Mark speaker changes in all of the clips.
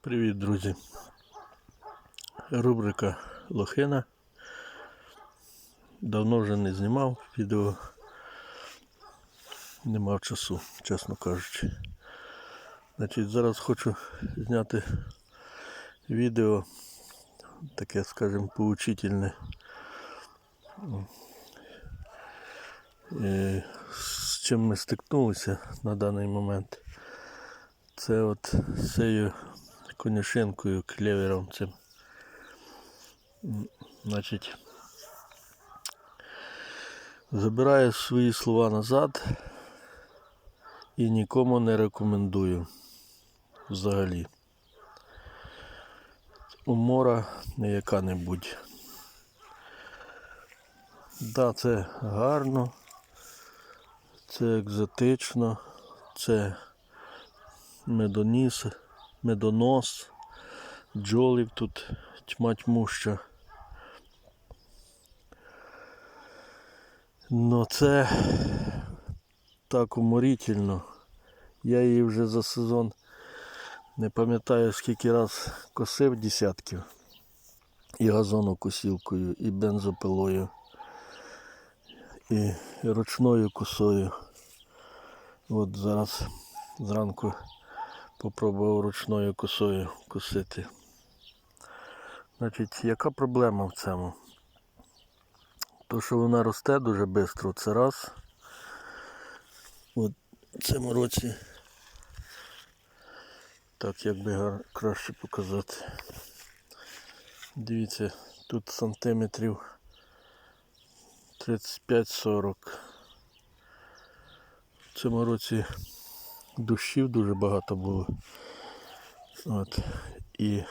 Speaker 1: Привіт, друзі. Рубрика Лохина. Давно вже не знімав відео. Не мав часу, чесно кажучи. Значить, зараз хочу зняти відео, таке, скажімо, поучительне. Е, З чим ми стикнулися на даний момент. Це от цією конюшинкою, клевером цим. Значить, забираю свої слова назад і нікому не рекомендую взагалі. Умора не яка-небудь. Да, це гарно, це екзотично, це медоніс, медонос, джолів тут тьма тьмуща. Но це так уморительно. Я її вже за сезон не пам'ятаю скільки раз косив десятків. І газонокосілкою, і бензопилою, і ручною косою. От зараз зранку попробував ручною косою косити. Значить, яка проблема в цьому? То, що вона росте дуже швидко, це раз. От в цьому році так як би краще показати. Дивіться, тут сантиметрів 35-40. В цьому році дощів дуже багато було. От. І,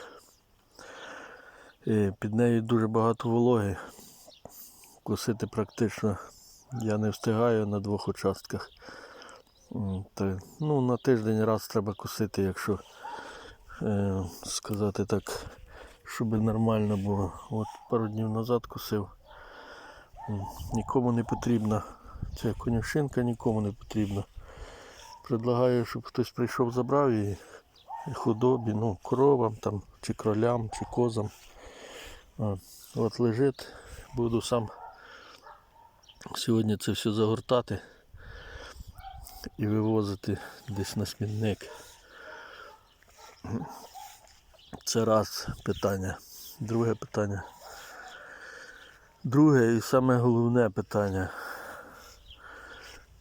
Speaker 1: під нею дуже багато вологи. Косити практично я не встигаю на двох участках. Та, ну, на тиждень раз треба косити, якщо е, сказати так, щоб нормально було. От пару днів назад косив. Нікому не потрібна. Ця конюшинка нікому не потрібна. Предлагаю, щоб хтось прийшов, забрав її худобі, ну, коровам там, чи кролям, чи козам. От, от лежить, буду сам сьогодні це все загортати і вивозити десь на смітник. Це раз питання. Друге питання. Друге і саме головне питання.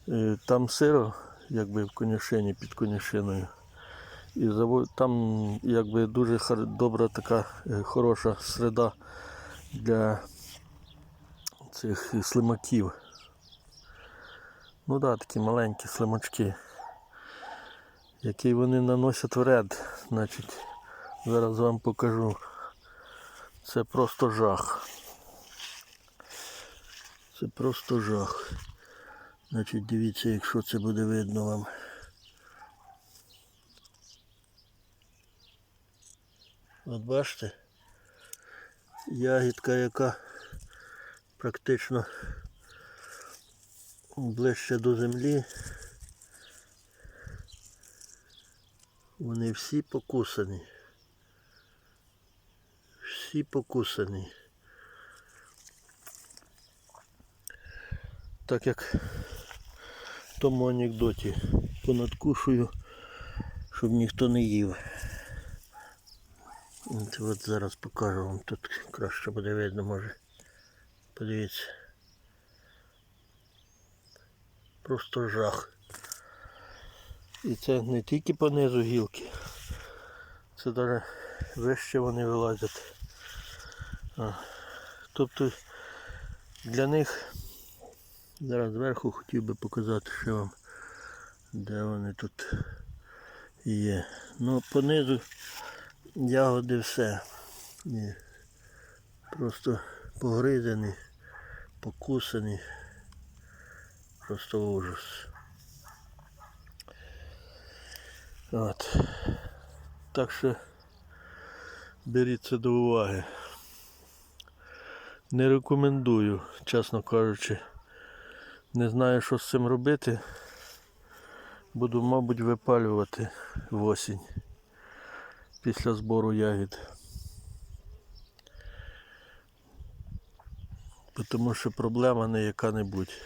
Speaker 1: Е, Там сиро, якби в конюшині, під конюшиною. І там якби дуже добра така е, хороша середа для цих слимаків. Ну да, такі маленькі слимачки, які вони наносять вред. Значить, зараз вам покажу. Це просто жах. Це просто жах. Значить, дивіться, якщо це буде видно вам. От бачите? Ягідка, яка практично ближче до землі. Вони всі покусані. Всі покусані. Так як тому анекдоті понадкушую, щоб ніхто не їв. От, от зараз покажу вам тут краще буде видно може. Подивіться. Просто жах. І це не тільки по низу гілки. Це навіть вище вони вилазять. Тобто для них зараз зверху хотів би показати ще вам, де вони тут є. Ну понизу ягоди все. Ні. Просто погризані, покусані. Просто ужас. От. Так що беріть це до уваги. Не рекомендую, чесно кажучи. Не знаю, що з цим робити. Буду, мабуть, випалювати в осінь. після збору ягід. Тому що проблема не яка-небудь.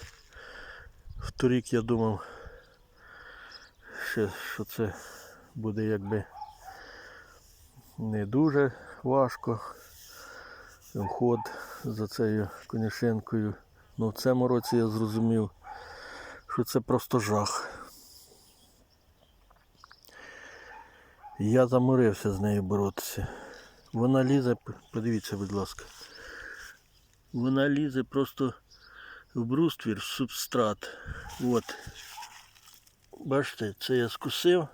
Speaker 1: Вторік я думав, ще, що це буде якби не дуже важко. Вход за цією конюшенкою. Ну в цьому році я зрозумів, що це просто жах. Я заморився з нею боротися. Вона лізе, подивіться, будь ласка. Вона лізе просто в бруствір, в субстрат. От. Бачите, це я скусив,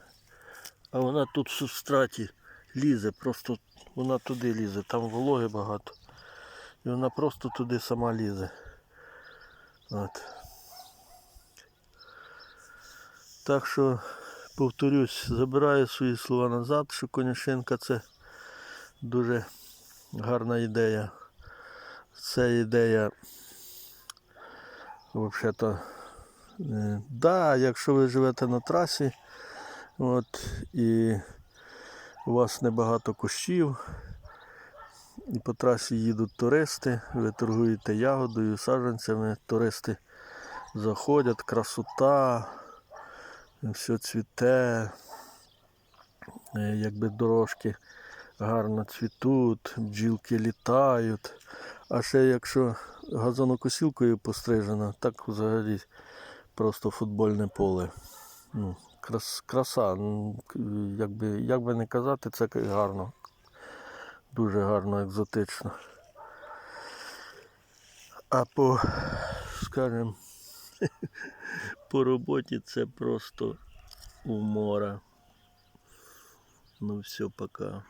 Speaker 1: а вона тут в субстраті лізе, просто вона туди лізе, там вологи багато. І вона просто туди сама лізе. От. Так що, повторюсь, забираю свої слова назад, що конюшенка це дуже гарна ідея. Це ідея, взагалі-то, е, да, якщо ви живете на трасі, от, і у вас небагато кущів, по трасі їдуть туристи, ви торгуєте ягодою, саджанцями, туристи заходять, красота, все цвіте, е, якби дорожки гарно цвітуть, бджілки літають. А ще якщо газонокосілкою пострижено, так взагалі просто футбольне поле. Ну, крас, краса. ну, Як би, як би не казати, це гарно. Дуже гарно, екзотично. А по, скажімо, по роботі це просто умора. Ну все, пока.